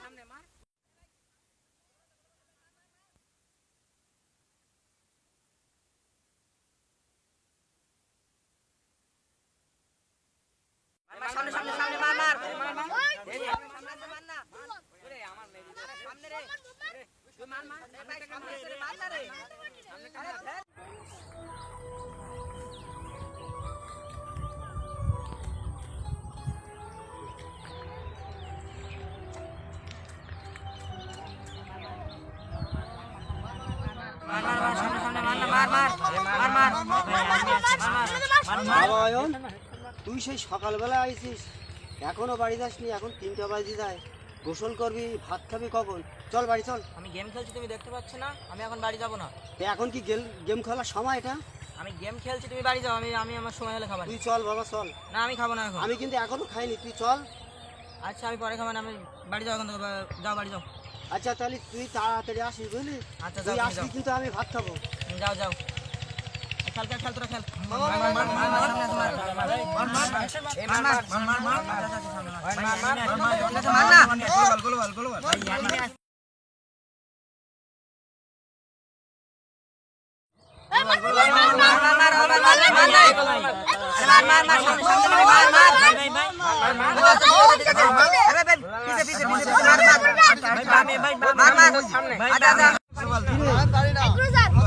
সামনে মার সামনে সামনে সামনে মার মার মার মার মার না ওরে আমার মেরি সামনে রে তুই মার মার সামনে রে মার রে সামনে কামড়া তুই সেই সকালবেলা আইছিস এখনও বাড়ি যাসনি এখন তিনটা বাজে যায় গোসল করবি ভাত খাবি কখন চল বাড়ি চল আমি গেম খেলছি তুমি দেখতে পাচ্ছ না আমি এখন বাড়ি যাব না এখন কি গেম খেলার সময় এটা আমি গেম খেলছি তুমি বাড়ি যাও আমি আমি আমার সময় হলে খাবার তুই চল বাবা চল না আমি খাব না এখন আমি কিন্তু এখনও খাইনি তুই চল আচ্ছা আমি পরে খাব না আমি বাড়ি যাও এখন যাও বাড়ি যাও আচ্ছা তাহলে তুই তাড়াতাড়ি আসিস বুঝলি আচ্ছা তুই আসবি কিন্তু আমি ভাত খাব যাও যাও খেল খেল খেল তোরা খেল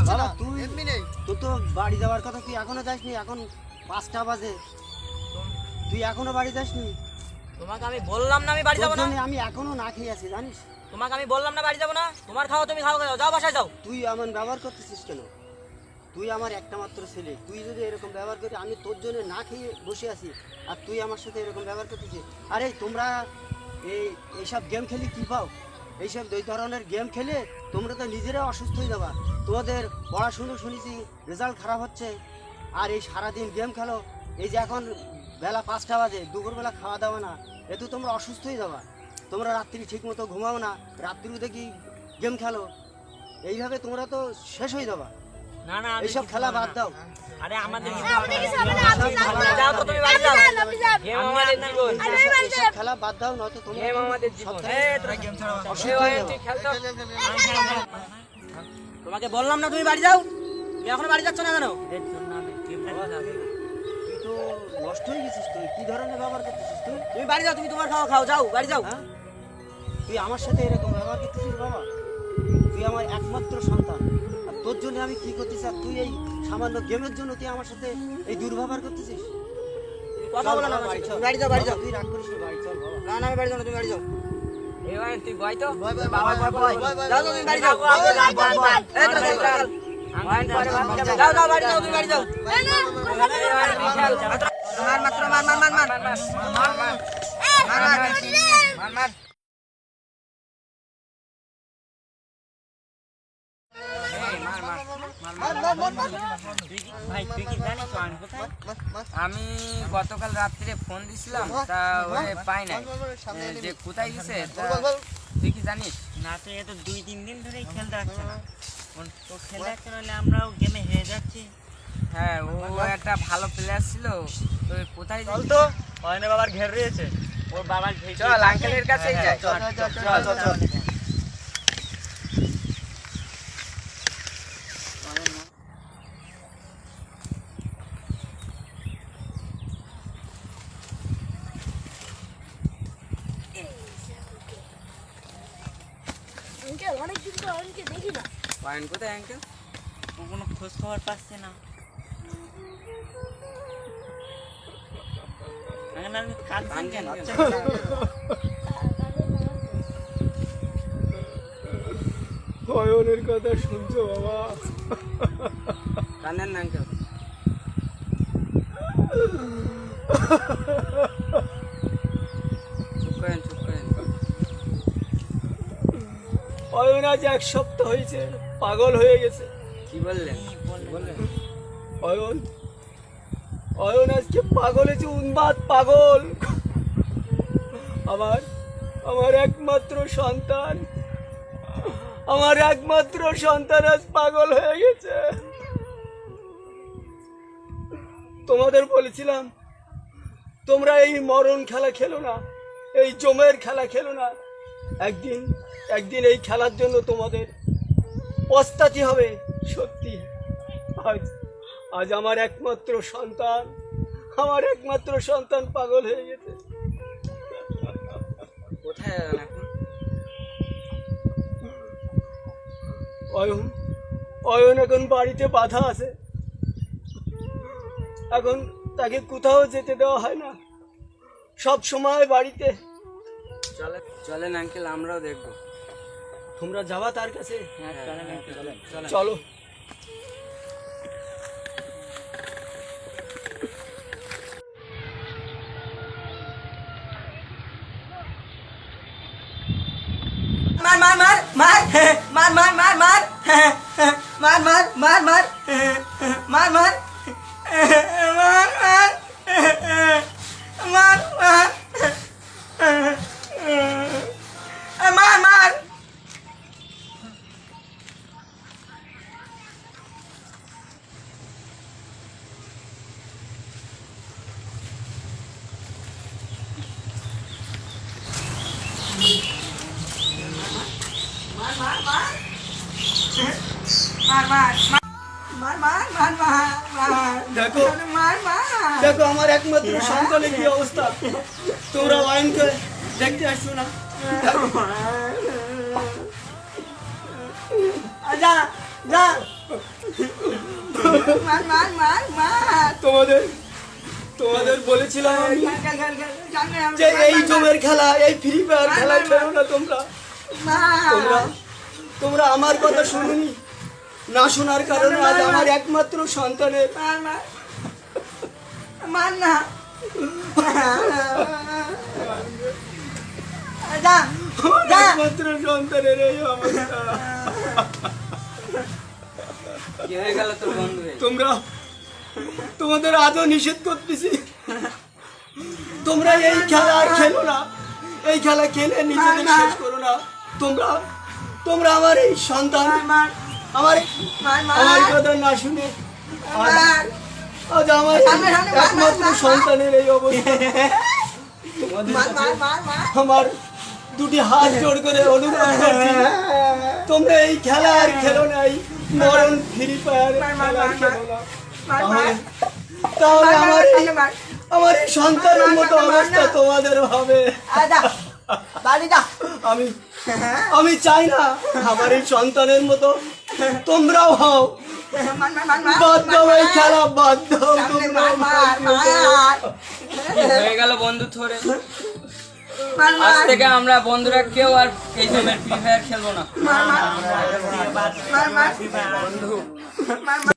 বাবা তুই তোর তো বাড়ি যাওয়ার কথা তুই এখনও যাসনি? এখন পাঁচটা বাজে। তুই এখনও বাড়ি যাসনি? তোমাকে আমি বললাম না আমি বাড়ি যাব না। আমি এখনও না খেয়ে আছি জানিস? তোমাকে আমি বললাম না বাড়ি যাব না। তোমার খাও তুমি খাওয়া যাও যাও বাসায় যাও। তুই এমন ব্যবহার করতেছিস কেন? তুই আমার একটা মাত্র ছেলে। তুই যদি এরকম ব্যবহার করি আমি তোর জন্য না খেয়ে বসে আছি আর তুই আমার সাথে এরকম ব্যবহার করতেছিস। আরে তোমরা এই এইসব গেম খেলি কি পাও? এইসব দুই ধরনের গেম খেলে তোমরা তো নিজেরাই অসুস্থ হয়ে যাবা। তোমাদের পড়াশুনো শুনেছি, রেজাল্ট খারাপ হচ্ছে। আর এই সারাদিন গেম খেলো, এই যে এখন বেলা পাঁচটা বাজে, দুপুরবেলা খাওয়া দাওয়া না এতে তোমরা অসুস্থ হয়ে যাবা। তোমরা রাত্রি ঠিক মতো ঘুমাও না, রাত্রিও দেখি গেম খেলো। এইভাবে তোমরা তো শেষ হয়ে যাবা। না না এইসব খেলা বাদ দাও। আরে আমাদের কিছু হবে না, আপনি যাও তো তুমি বাড়ি যাও। আপনি যান, আপনি যান। গেম আমাদের জীবন। আরে আমি বাড়ি এইসব যাই। খেলা বাদ দাও নয়তো তোমরা গেম আমাদের জীবন। এই তোরা গেম ছাড়া অসুস্থ খেলতো তোমাকে বললাম না তুমি বাড়ি যাও। তুমি এখন বাড়ি যাচ্ছ না কেন? তুই তো নষ্ট হয়ে গেছিস তুই। কি ধরনের ব্যবহার করতেছিস তুই? তুমি বাড়ি যাও তুমি তোমার খাও খাও যাও বাড়ি যাও। হ্যাঁ? তুই আমার সাথে এরকম ব্যবহার করতেছিস বাবা? তুই আমার একমাত্র সন্তান। আর তোর জন্য আমি কি করতেছি? আর তুই এই সামান্য গেমের জন্য তুই আমার সাথে এই দুর্ব্যবহার করতেছিস? কথা বলো না বাড়ি চল। বাড়ি যাও বাড়ি যাও। বাবা, তুই রাগ করিস না, বাড়ি চল বাবা। না না আমি বাড়ি যাও তুমি বাড়ি যাও। এই ভাই তুই তো? যাও তুমি বাড়ি যাও। এই তোরা চল, চল। যাও। যাও বাড়ি যাও তুমি বাড়ি যাও। এই না, মার মাত্র মার মার মার। মার মার। মার মার। মার মার। আমি গতকাল রাত্রে ফোন দিছিলাম তা ওরে পাই নাই। যে কোথায় গেছে তুই কি জানিস? না তো এ তো দুই তিন দিন ধরেই খেলতে আসছে না। ও খেলতে আসছে না হলে আমরাও গেমে হেরে যাচ্ছি। হ্যাঁ ও একটা ভালো প্লেয়ার ছিল তো কোথায় চল তো। অয়নের বাবার ঘের রয়েছে। ওর বাবার ঘের চল আঙ্কেলের কাছেই যাই। চল চল। চল চল। অয়নকে দেখি না। কোথায় ও কোনো খোঁজ খবর পাচ্ছে না। কেন? অয়নের কথা শুনছো বাবা? কান্দেন না আঙ্কেল অয়ন আজ এক সপ্তাহ হয়েছে পাগল হয়ে গেছে। কি বললেন? বললেন। অয়ন অয়ন আজকে পাগল হয়েছে উন্মাদ পাগল। আমার আমার একমাত্র সন্তান। আমার একমাত্র সন্তান আজ পাগল হয়ে গেছে। তোমাদের বলেছিলাম তোমরা এই মরণ খেলা খেলো না এই জমের খেলা খেলো না। একদিন একদিন এই খেলার জন্য তোমাদের পস্তাতি হবে সত্যি। আজ আজ আমার একমাত্র সন্তান আমার একমাত্র সন্তান পাগল হয়ে গেছে। কোথায় অয়ন অয়ন এখন বাড়িতে বাধা আছে। এখন তাকে কোথাও যেতে দেওয়া হয় না। সব সময় বাড়িতে। চলে চলেন আঙ্কেল আমরাও দেখব। তোমরা যাবা তার কাছে? হ্যাঁ চলেন আঙ্কেল চলেন। চলো। মার মার মার মার। মার মার মার মার। মার মার মার মার মার। মার মার মার। দেখো দেখো আমার একমাত্র সন্তানের কি অবস্থা? তোমরা অয়নকে দেখতে আসছো না? যা যা। তোমাদের তোমাদের বলেছিলাম যে এই জমের খেলা এই ফ্রি ফায়ার খেলা খেলো না তোমরা। তোমরা তোমরা আমার কথা শুনুনি? না শোনার কারণে আজ আমার একমাত্র সন্তানের মার না। একমাত্র সন্তানের এই অবস্থা। তোমরা তোমাদের আজও নিষেধ করতেছি। তোমরা এই খেলা আর খেলো না। এই খেলা খেলে নিজেদের শেষ করো না। তোমরা তোমরা আমার এই সন্তান। আমার আমার কথা না শুনে আমার একমাত্র সন্তানের এই অবস্থা। আমার দুটি হাত জোড় করে অনুরোধ করছি তোমরা এই খেলা আর খেলো না এই মরণ ফ্রি ফায়ার তাহলে আমার আমার এই সন্তানের মতো অবস্থা তোমাদের হবে। আমি আমি চাই না আমার এই সন্তানের মতো তোমরাও হও। খেলা হয়ে গেল বন্ধু আজ থেকে আমরা বন্ধুরা কেউ আর এই ফ্রি ফায়ার খেলব না। বাদ-